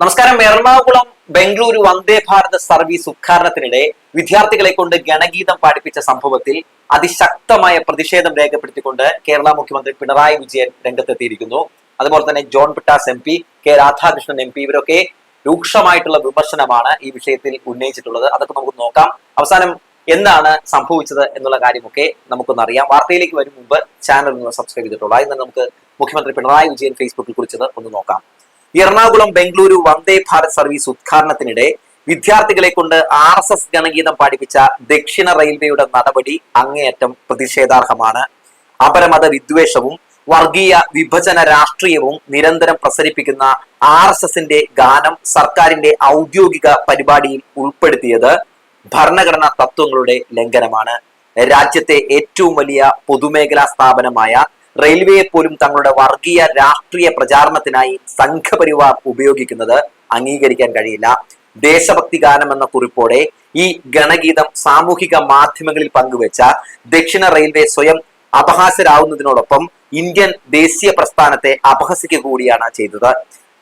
നമസ്കാരം. എറണാകുളം ബംഗളൂരു വന്ദേ ഭാരത് സർവീസ് ഉദ്ഘാടനത്തിനിടെ വിദ്യാർത്ഥികളെ കൊണ്ട് ഗണഗീതം പാടിപ്പിച്ച സംഭവത്തിൽ അതിശക്തമായ പ്രതിഷേധം രേഖപ്പെടുത്തിക്കൊണ്ട് കേരള മുഖ്യമന്ത്രി പിണറായി വിജയൻ രംഗത്തെത്തിയിരിക്കുന്നു. അതുപോലെ തന്നെ John Brittas M P K Radhakrishnan M P ഇവരൊക്കെ രൂക്ഷമായിട്ടുള്ള വിമർശനമാണ് ഈ വിഷയത്തിൽ ഉന്നയിച്ചിട്ടുള്ളത്. അതൊക്കെ നമുക്ക് നോക്കാം. അവസാനം എന്താണ് സംഭവിച്ചത് എന്നുള്ള കാര്യമൊക്കെ നമുക്കൊന്ന് അറിയാം. വാർത്തയിലേക്ക് വരും മുമ്പ് ചാനൽ ഒന്ന് സബ്സ്ക്രൈബ് ചെയ്തിട്ടുള്ളൂ തന്നെ നമുക്ക് മുഖ്യമന്ത്രി പിണറായി വിജയൻ ഫേസ്ബുക്കിൽ കുറിച്ചത് ഒന്ന് നോക്കാം. എറണാകുളം ബംഗളൂരു വന്ദേ ഭാരത് സർവീസ് ഉദ്ഘാടനത്തിനിടെ വിദ്യാർത്ഥികളെ കൊണ്ട് ആർ എസ് എസ് ഗണഗീതം പാടിപ്പിച്ച ദക്ഷിണ റെയിൽവേയുടെ നടപടി അങ്ങേയറ്റം പ്രതിഷേധാർഹമാണ്. അപരമത വിദ്വേഷവും വർഗീയ വിഭജന രാഷ്ട്രീയവും നിരന്തരം പ്രസരിപ്പിക്കുന്ന ആർ എസ് എസിന്റെ ഗാനം സർക്കാരിന്റെ ഔദ്യോഗിക പരിപാടിയിൽ ഉൾപ്പെടുത്തിയത് ഭരണഘടനാ തത്വങ്ങളുടെ ലംഘനമാണ്. രാജ്യത്തെ ഏറ്റവും വലിയ പൊതുമേഖലാ സ്ഥാപനമായ റെയിൽവേയെ പോലും തങ്ങളുടെ വർഗീയ രാഷ്ട്രീയ പ്രചാരണത്തിനായി സംഘപരിവാർ ഉപയോഗിക്കുന്നത് അംഗീകരിക്കാൻ കഴിയില്ല. ദേശഭക്തി ഗാനം എന്ന കുറിപ്പോടെ ഈ ഗണഗീതം സാമൂഹിക മാധ്യമങ്ങളിൽ പങ്കുവെച്ച ദക്ഷിണ റെയിൽവേ സ്വയം അപഹാസരാകുന്നതിനോടൊപ്പം ഇന്ത്യൻ ദേശീയ പ്രസ്ഥാനത്തെ അപഹസിക്കുക കൂടിയാണ് ചെയ്തത്.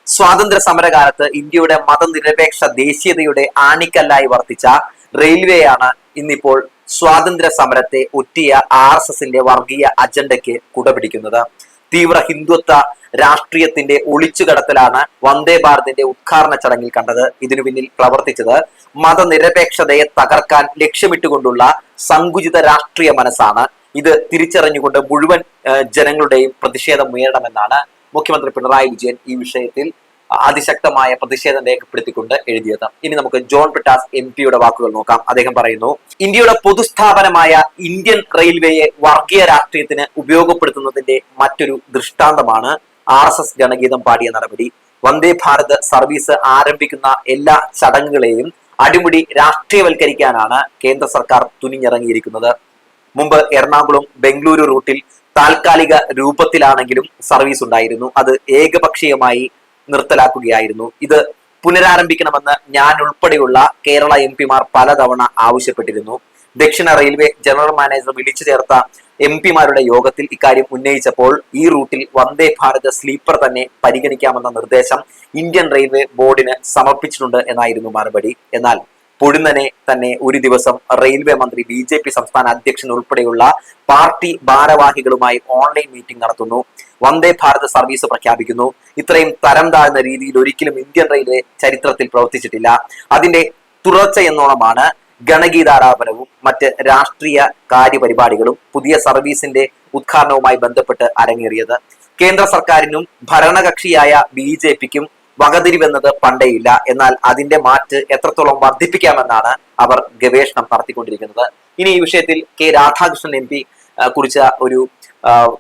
സ്വാതന്ത്ര്യ സമരകാലത്ത് ഇന്ത്യയുടെ മതനിരപേക്ഷ ദേശീയതയുടെ ആണിക്കല്ലായി വർത്തിച്ച റെയിൽവേയാണ് ഇന്നിപ്പോൾ സ്വാതന്ത്ര്യ സമരത്തെ ഒറ്റിയ ആർ എസ് എസിന്റെ വർഗീയ അജണ്ടയ്ക്ക് കുടപിടിക്കുന്നത്. തീവ്ര ഹിന്ദുത്വ രാഷ്ട്രീയത്തിന്റെ ഒളിച്ചുകടത്തലാണ് വന്ദേ ഭാരതിന്റെ ഉദ്ഘാടന ചടങ്ങിൽ കണ്ടത്. ഇതിനു പിന്നിൽ പ്രവർത്തിച്ചത് മതനിരപേക്ഷതയെ തകർക്കാൻ ലക്ഷ്യമിട്ടുകൊണ്ടുള്ള സങ്കുചിത രാഷ്ട്രീയ മനസ്സാണ്. ഇത് തിരിച്ചറിഞ്ഞുകൊണ്ട് മുഴുവൻ ജനങ്ങളുടെയും പ്രതിഷേധം ഉയരണമെന്നാണ് മുഖ്യമന്ത്രി പിണറായി വിജയൻ ഈ വിഷയത്തിൽ അതിശക്തമായ പ്രതിഷേധം രേഖപ്പെടുത്തിക്കൊണ്ട് എഴുതിയത്. ഇനി നമുക്ക് ജോൺ പിട്ടാസ് എം പിയുടെ വാക്കുകൾ നോക്കാം. അദ്ദേഹം പറയുന്നു ഇന്ത്യയുടെ പൊതുസ്ഥാപനമായ ഇന്ത്യൻ റെയിൽവേയെ വർഗീയ രാഷ്ട്രീയത്തിന് ഉപയോഗപ്പെടുത്തുന്നതിന്റെ മറ്റൊരു ദൃഷ്ടാന്തമാണ് ആർ എസ് എസ് ജനഗീതം പാടിയ നടപടി. വന്ദേ ഭാരത് സർവീസ് ആരംഭിക്കുന്ന എല്ലാ ചടങ്ങുകളെയും അടിമുടി രാഷ്ട്രീയവൽക്കരിക്കാനാണ് കേന്ദ്ര സർക്കാർ തുനിഞ്ഞിറങ്ങിയിരിക്കുന്നത്. മുമ്പ് എറണാകുളം ബംഗളൂരു റൂട്ടിൽ താൽക്കാലിക രൂപത്തിലാണെങ്കിലും സർവീസ് ഉണ്ടായിരുന്നു. അത് ഏകപക്ഷീയമായി നിർത്തലാക്കുകയായിരുന്നു. ഇത് പുനരാരംഭിക്കണമെന്ന് ഞാൻ ഉൾപ്പെടെയുള്ള കേരള എം പിമാർ പലതവണ ആവശ്യപ്പെട്ടിരുന്നു. ദക്ഷിണ റെയിൽവേ ജനറൽ മാനേജർ വിളിച്ചു ചേർത്ത എം പിമാരുടെ യോഗത്തിൽ ഇക്കാര്യം ഉന്നയിച്ചപ്പോൾ ഈ റൂട്ടിൽ വന്ദേ ഭാരത് സ്ലീപ്പർ തന്നെ പരിഗണിക്കാമെന്ന നിർദ്ദേശം ഇന്ത്യൻ റെയിൽവേ ബോർഡിന് സമർപ്പിച്ചിട്ടുണ്ട് എന്നായിരുന്നു മറുപടി. എന്നാൽ പൊടുന്നനെ തന്നെ ഒരു ദിവസം റെയിൽവേ മന്ത്രി ബി ജെ പി സംസ്ഥാന അധ്യക്ഷൻ ഉൾപ്പെടെയുള്ള പാർട്ടി ഭാരവാഹികളുമായി ഓൺലൈൻ മീറ്റിംഗ് നടത്തുന്നു. വന്ദേ ഭാരത് സർവീസ് പ്രഖ്യാപിക്കുന്നു. ഇത്രയും തരം താഴ്ന്ന രീതിയിൽ ഒരിക്കലും ഇന്ത്യൻ റെയിൽവേ ചരിത്രത്തിൽ പ്രവർത്തിച്ചിട്ടില്ല. അതിന്റെ തുടർച്ച എന്നോണമാണ് ഗണഗീതാലാപനവും മറ്റ് രാഷ്ട്രീയ കാര്യപരിപാടികളും പുതിയ സർവീസിന്റെ ഉദ്ഘാടനവുമായി ബന്ധപ്പെട്ട് അരങ്ങേറിയത്. കേന്ദ്ര സർക്കാരിനും ഭരണകക്ഷിയായ ബി ജെ പിക്കും വകതിരിവെന്നത് പണ്ടേയില്ല. എന്നാൽ അതിന്റെ മാറ്റ് എത്രത്തോളം വർദ്ധിപ്പിക്കാമെന്നാണ് അവർ ഗവേഷണം നടത്തിക്കൊണ്ടിരിക്കുന്നത്. ഇനി ഈ വിഷയത്തിൽ കെ രാധാകൃഷ്ണൻ എം പി കുറിച്ച ഒരു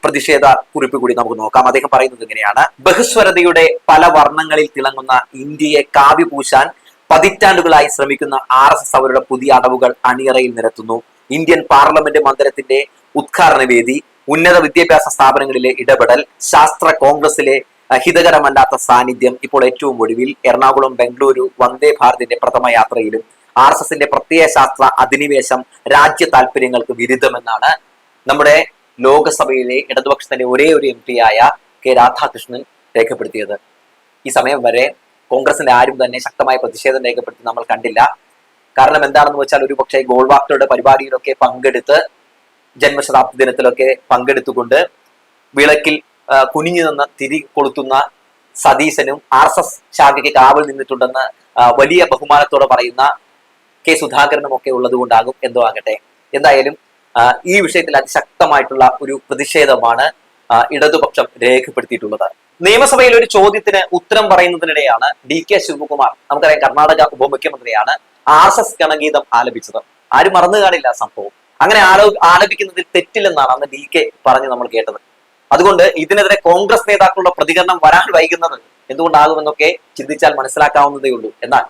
പ്രതിഷേധ കുറിപ്പ് കൂടി നമുക്ക് നോക്കാം. അദ്ദേഹം പറയുന്നത് ഇങ്ങനെയാണ്. ബഹുസ്വരതയുടെ പല വർണങ്ങളിൽ തിളങ്ങുന്ന ഇന്ത്യയെ കാവ്യ പൂശാൻ പതിറ്റാണ്ടുകളായി ശ്രമിക്കുന്ന ആർ എസ് എസ് അവരുടെ പുതിയ അടവുകൾ അണിയറയിൽ നിരത്തുന്നു. ഇന്ത്യൻ പാർലമെന്റ് മന്ദിരത്തിന്റെ ഉദ്ഘാടന വേദി ഉന്നത വിദ്യാഭ്യാസ സ്ഥാപനങ്ങളിലെ ഇടപെടൽ ശാസ്ത്ര കോൺഗ്രസിലെ ഹിതകരമല്ലാത്ത സാന്നിധ്യം ഇപ്പോൾ ഏറ്റവും ഒടുവിൽ എറണാകുളം ബംഗളൂരു വന്ദേ ഭാരതിന്റെ പ്രഥമ യാത്രയിലും ആർ എസ് എസിന്റെ പ്രത്യയ ശാസ്ത്ര അധിനിവേശം രാജ്യ താല്പര്യങ്ങൾക്ക് വിരുദ്ധമെന്നാണ് നമ്മുടെ ലോകസഭയിലെ ഇടതുപക്ഷത്തിന്റെ ഒരേ ഒരു എം ആയ കെ രാധാകൃഷ്ണൻ രേഖപ്പെടുത്തിയത്. ഈ സമയം വരെ കോൺഗ്രസിന്റെ ആരും തന്നെ ശക്തമായ പ്രതിഷേധം രേഖപ്പെടുത്തി നമ്മൾ കണ്ടില്ല. കാരണം എന്താണെന്ന് വെച്ചാൽ ഒരു പക്ഷേ ഗോൾവാക്ടറുടെ പരിപാടിയിലൊക്കെ പങ്കെടുത്ത് ജന്മശതാബ്ദി ദിനത്തിലൊക്കെ പങ്കെടുത്തുകൊണ്ട് വിളക്കിൽ കുനിഞ്ഞു നിന്ന് തിരി കൊളുത്തുന്ന സതീശനും ആർ എസ് എസ് ശാഖയ്ക്ക് കാവൽ നിന്നിട്ടുണ്ടെന്ന് വലിയ ബഹുമാനത്തോടെ പറയുന്ന കെ സുധാകരനും ഒക്കെ ഉള്ളത് കൊണ്ടാകും എന്തോ ആകട്ടെ. എന്തായാലും ഈ വിഷയത്തിൽ അതിശക്തമായിട്ടുള്ള ഒരു പ്രതിഷേധമാണ് ഇടതുപക്ഷം രേഖപ്പെടുത്തിയിട്ടുള്ളത്. നിയമസഭയിൽ ഒരു ചോദ്യത്തിന് ഉത്തരം പറയുന്നതിനിടെയാണ് ഡി കെ ശിവകുമാർ നമുക്കറിയാം കർണാടക ഉപമുഖ്യമന്ത്രിയാണ് ആർ എസ് എസ് ഗണഗീതം ആലപിച്ചത്. ആരും മറന്നു കാണില്ല സംഭവം. അങ്ങനെ ആലോ ആലപിക്കുന്നതിൽ തെറ്റില്ലെന്നാണ് അന്ന് ഡി കെ പറഞ്ഞ് നമ്മൾ കേട്ടത്. അതുകൊണ്ട് ഇതിനെതിരെ കോൺഗ്രസ് നേതാക്കളുടെ പ്രതികരണം വരാൻ വൈകുന്നത് എന്തുകൊണ്ടാകുമെന്നൊക്കെ ചിന്തിച്ചാൽ മനസ്സിലാക്കാവുന്നതേ ഉള്ളൂ എന്നാൽ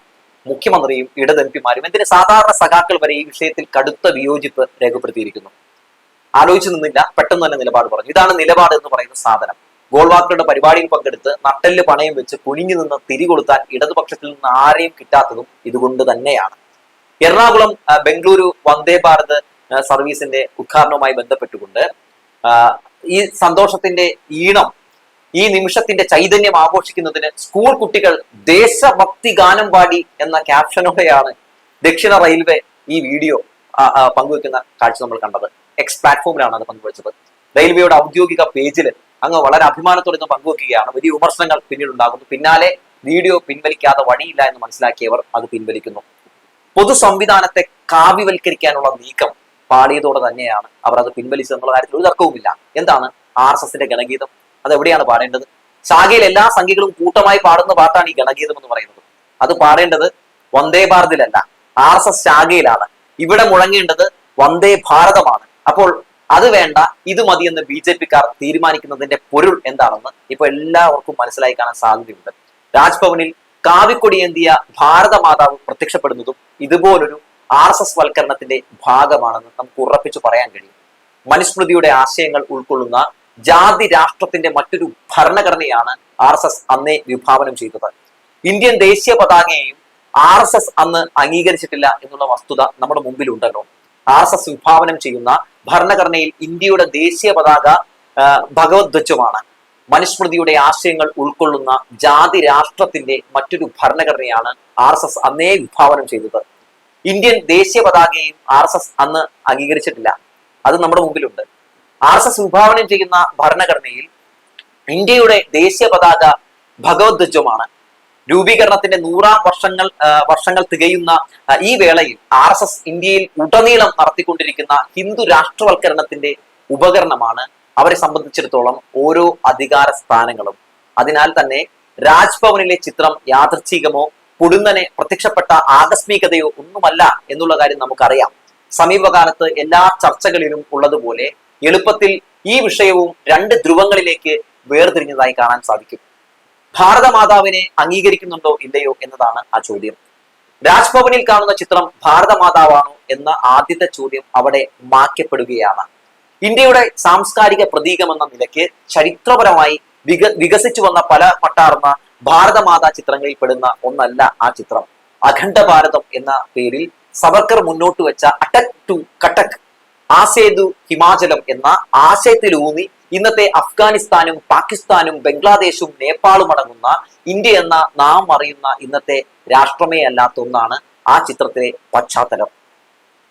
മുഖ്യമന്ത്രിയും ഇടത് എം പിമാരും എന്തിന് സാധാരണ സഖാക്കൾ വരെ ഈ വിഷയത്തിൽ കടുത്ത വിയോജിപ്പ് രേഖപ്പെടുത്തിയിരിക്കുന്നു? ആലോചിച്ചു നിന്നില്ല പെട്ടെന്ന് തന്നെ നിലപാട് പറഞ്ഞു. ഇതാണ് നിലപാട് എന്ന് പറയുന്ന സാധനം. ഗോൾവാക്കളുടെ പരിപാടിയിൽ പങ്കെടുത്ത് നട്ടെല്ല് പണയം വെച്ച് കുനിഞ്ഞു നിന്ന് തിരികൊളുത്താൻ ഇടതുപക്ഷത്തിൽ നിന്ന് ആരെയും കിട്ടാത്തതും ഇതുകൊണ്ട് തന്നെയാണ്. എറണാകുളം ബംഗളൂരു വന്ദേ ഭാരത് സർവീസിന്റെ ഉദ്ഘാടനവുമായി ബന്ധപ്പെട്ടുകൊണ്ട് ഈ സന്തോഷത്തിന്റെ ഈണം ഈ നിമിഷത്തിന്റെ ചൈതന്യം ആഘോഷിക്കുന്നതിന് സ്കൂൾ കുട്ടികൾ ദേശഭക്തി ഗാനം പാടി എന്ന ക്യാപ്ഷനോടെയാണ് ദക്ഷിണ റെയിൽവേ ഈ വീഡിയോ പങ്കുവെക്കുന്ന കാഴ്ച നമ്മൾ കണ്ടത്. എക്സ് പ്ലാറ്റ്ഫോമിലാണ് അത് പങ്കുവച്ചത്. റെയിൽവേയുടെ ഔദ്യോഗിക പേജിൽ അങ്ങ് വളരെ അഭിമാനത്തോടെ ഇന്ന് പങ്കുവെക്കുകയാണ്. വലിയ വിമർശനങ്ങൾ പിന്നീട് ഉണ്ടാകുന്നു പിന്നാലെ വീഡിയോ പിൻവലിക്കാതെ വഴിയില്ല എന്ന് മനസ്സിലാക്കിയവർ അത് പിൻവലിക്കുന്നു. പൊതു സംവിധാനത്തെ കാവ്യവൽക്കരിക്കാനുള്ള നീക്കം പാടിയതോടെ തന്നെയാണ് അവർ അത് പിൻവലിച്ചത് എന്നുള്ള കാര്യത്തിൽ ഒരു തർക്കവുമില്ല. എന്താണ്? ആർ എസ് എസിന്റെ ഗണഗീതം. അത് എവിടെയാണ് പാടേണ്ടത്? ശാഖയിൽ എല്ലാ സംഖ്യകളും കൂട്ടമായി പാടുന്ന പാട്ടാണ് ഈ ഗണഗീതം എന്ന് പറയുന്നത്. അത് പാടേണ്ടത് വന്ദേ ഭാരതിലല്ല ആർ എസ് എസ് ശാഖയിലാണ്. ഇവിടെ മുഴങ്ങേണ്ടത് വന്ദേ ഭാരതമാണ്. അപ്പോൾ അത് വേണ്ട ഇത് മതി എന്ന് ബി ജെ പിക്കാർ തീരുമാനിക്കുന്നതിന്റെ പൊരുൾ എന്താണെന്ന് ഇപ്പൊ എല്ലാവർക്കും മനസ്സിലായി കാണാൻ സാധ്യതയുണ്ട്. രാജ്ഭവനിൽ കാവിക്കൊടിയേന്തിയ ഭാരതമാതാവ് പ്രത്യക്ഷപ്പെടുന്നതും ഇതുപോലൊരു ആർ എസ് എസ് വൽക്കരണത്തിന്റെ ഭാഗമാണെന്ന് നമുക്ക് ഉറപ്പിച്ചു പറയാൻ കഴിയും. മനുസ്മൃതിയുടെ ആശയങ്ങൾ ഉൾക്കൊള്ളുന്ന ജാതി രാഷ്ട്രത്തിന്റെ മറ്റൊരു ഭരണഘടനയാണ് ആർ എസ് എസ് അന്നേ വിഭാവനം ചെയ്തത്. ഇന്ത്യൻ ദേശീയ പതാകയെയും ആർ എസ് എസ് അന്ന് അംഗീകരിച്ചിട്ടില്ല എന്നുള്ള വസ്തുത നമ്മുടെ മുമ്പിലുണ്ടല്ലോ. ആർ എസ് എസ് വിഭാവനം ചെയ്യുന്ന ഭരണഘടനയിൽ ഇന്ത്യയുടെ ദേശീയ പതാക ഭഗവത്വജമാണ് മനുസ്മൃതിയുടെ ആശയങ്ങൾ ഉൾക്കൊള്ളുന്ന ജാതി രാഷ്ട്രത്തിന്റെ മറ്റൊരു ഭരണഘടനയാണ് ആർ എസ് എസ് അന്നേ വിഭാവനം ചെയ്തത്. ഇന്ത്യൻ ദേശീയ പതാകയെയും ആർ എസ് എസ് അന്ന് അംഗീകരിച്ചിട്ടില്ല. അത് നമ്മുടെ മുമ്പിലുണ്ട്. ആർ എസ് എസ് വിഭാവനം ചെയ്യുന്ന ഭരണഘടനയിൽ ഇന്ത്യയുടെ ദേശീയ പതാക ഭഗവത്ധ്വജമാണ് രൂപീകരണത്തിന്റെ നൂറാം വർഷങ്ങൾ വർഷങ്ങൾ തികയുന്ന ഈ വേളയിൽ ആർ എസ് എസ് ഇന്ത്യയിൽ ഉടനീളം നടത്തിക്കൊണ്ടിരിക്കുന്ന ഹിന്ദു രാഷ്ട്രവൽക്കരണത്തിന്റെ ഉപകരണമാണ് അവരെ സംബന്ധിച്ചിടത്തോളം ഓരോ അധികാര സ്ഥാനങ്ങളും. അതിനാൽ തന്നെ രാജ്ഭവനിലെ ചിത്രം യാദർച്ഛികമോ പൊടുന്നനെ പ്രത്യക്ഷപ്പെട്ട ആകസ്മികതയോ ഒന്നുമല്ല എന്നുള്ള കാര്യം നമുക്കറിയാം. സമീപകാലത്ത് എല്ലാ ചർച്ചകളിലും ഉള്ളതുപോലെ എളുപ്പത്തിൽ ഈ വിഷയവും രണ്ട് ധ്രുവങ്ങളിലേക്ക് വേർതിരിഞ്ഞതായി കാണാൻ സാധിക്കും. ഭാരതമാതാവിനെ അംഗീകരിക്കുന്നുണ്ടോ ഇല്ലയോ എന്നതാണ് ആ ചോദ്യം. രാജ്ഭവനിൽ കാണുന്ന ചിത്രം ഭാരതമാതാവാണോ എന്ന ആദ്യത്തെ ചോദ്യം അവിടെ മാറ്റപ്പെടുകയാണ് ഇന്ത്യയുടെ സാംസ്കാരിക പ്രതീകമെന്ന നിലയ്ക്ക് ചരിത്രപരമായി വിക വികസിച്ചു വന്ന പല മട്ടാർന്ന ഭാരതമാതാ ചിത്രങ്ങളിൽ പെടുന്ന ഒന്നല്ല ആ ചിത്രം. അഖണ്ഡ ഭാരതം എന്ന പേരിൽ സവർക്കർ മുന്നോട്ട് വെച്ച അടക് ടു കട്ടക് ആസേതു ഹിമാചലം എന്ന ആശയത്തിലൂന്നി ഇന്നത്തെ അഫ്ഗാനിസ്ഥാനും പാകിസ്ഥാനും ബംഗ്ലാദേശും നേപ്പാളും അടങ്ങുന്ന ഇന്ത്യ എന്ന നാം അറിയുന്ന ഇന്നത്തെ രാഷ്ട്രമേ അല്ലാത്ത ഒന്നാണ് ആ ചിത്രത്തിലെ പശ്ചാത്തലം.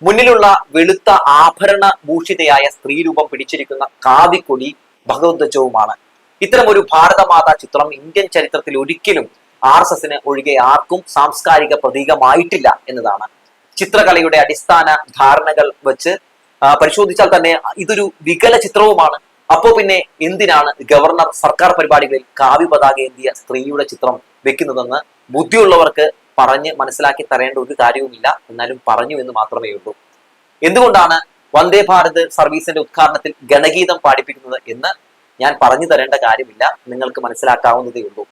മുന്നിലുള്ള വെളുത്ത ആഭരണ ഭൂഷിതയായ സ്ത്രീരൂപം പിടിച്ചിരിക്കുന്ന കാവിക്കൊടി ഭഗവദ്ധ്വജവുമാണ്. ഇത്തരം ഒരു ഭാരതമാതാ ചിത്രം ഇന്ത്യൻ ചരിത്രത്തിൽ ഒരിക്കലും ആർ എസ് എസിന് ഒഴികെ ആർക്കും സാംസ്കാരിക പ്രതീകമായിട്ടില്ല എന്നതാണ്. ചിത്രകലയുടെ അടിസ്ഥാന ധാരണകൾ വെച്ച് പരിശോധിച്ചാൽ തന്നെ ഇതൊരു വികല ചിത്രവുമാണ്. അപ്പോ പിന്നെ എന്തിനാണ് ഗവർണർ സർക്കാർ പരിപാടികളിൽ കാവ്യ പതാക ഏന്തിയ സ്ത്രീയുടെ ചിത്രം വെക്കുന്നതെന്ന് ബുദ്ധിയുള്ളവർക്ക് പറഞ്ഞ് മനസ്സിലാക്കി തരേണ്ട ഒരു കാര്യവുമില്ല. എന്നാലും പറഞ്ഞു എന്ന് മാത്രമേ ഉള്ളൂ. എന്തുകൊണ്ടാണ് വന്ദേ ഭാരത് സർവീസിന്റെ ഉദ്ഘാടനത്തിൽ ഗണഗീതം പാടിപ്പിക്കുന്നത് എന്ന് ഞാൻ പറഞ്ഞു തരേണ്ട കാര്യമില്ല. നിങ്ങൾക്ക് മനസ്സിലാക്കാവുന്നതേ ഉള്ളൂ.